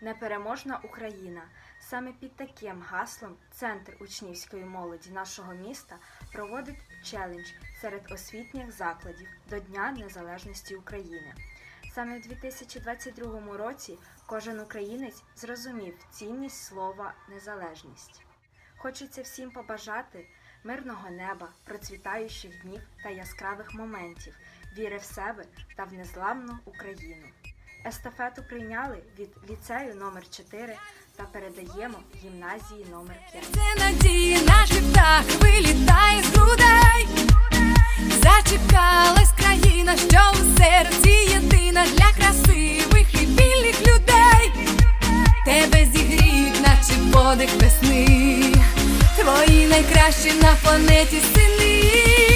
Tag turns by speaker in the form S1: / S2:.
S1: Непереможна Україна. Саме під таким гаслом Центр учнівської молоді нашого міста проводить челендж серед освітніх закладів до Дня Незалежності України. Саме в 2022 році кожен українець зрозумів цінність слова незалежність. Хочеться всім побажати мирного неба, процвітаючих днів та яскравих моментів, віри в себе та в незламну Україну. Естафету прийняли від ліцею номер 4 та передаємо гімназії номер 5.
S2: Це надії наш птах вилітає з грудей. Зачекалась країна, що у серці єдина для красивих і вільних людей. Тебе зігріють, наче подих весни. Твої найкращі на планеті сини.